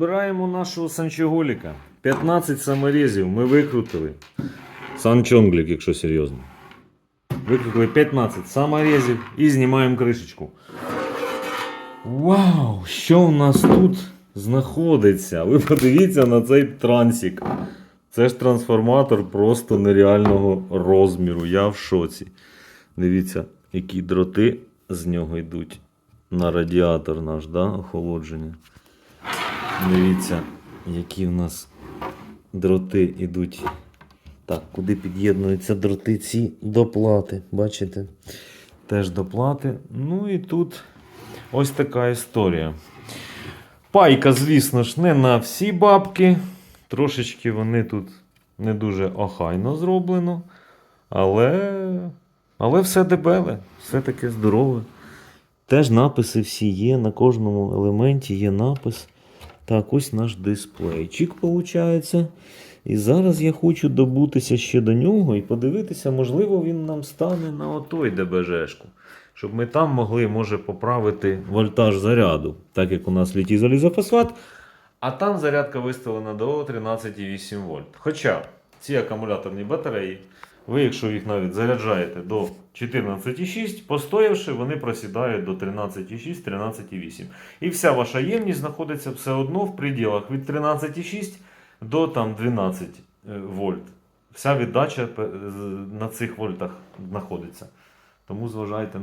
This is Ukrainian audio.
Збираємо нашого санчоголіка. 15 саморізів ми викрутили. Санчонглік, якщо серйозно. Викрутили 15 саморізів і знімаємо кришечку. Вау! Що в нас тут знаходиться? Ви подивіться на цей трансік. Це ж трансформатор просто нереального розміру. Я в шоці. Дивіться, які дроти з нього йдуть на радіатор наш, да? охолодження. Дивіться, які в нас дроти йдуть. Так, куди під'єднуються дроти ці до плати. Бачите? Теж до плати. Ну і тут ось така історія. Пайка, звісно ж, не на всі бабки. Трошечки вони тут не дуже охайно зроблено. Але, але все дебеле, все таке здорове. Теж написи всі є, на кожному елементі є напис. Так, ось наш дисплейчик виходить. І зараз я хочу добутися ще до нього і подивитися, можливо, він нам стане на отой ДБЖшку. Щоб ми там могли, може, поправити вольтаж заряду, так як у нас літій залізофосфат. А там зарядка виставлена до 13,8 вольт. Хоча ці акумуляторні батареї, ви, якщо їх навіть заряджаєте до 14,6, постоявши, вони просідають до 13,6, 13,8. І вся ваша ємність знаходиться все одно в пределах від 13,6 до там, 12 е, вольт. Вся віддача е, на цих вольтах знаходиться. Тому зважайте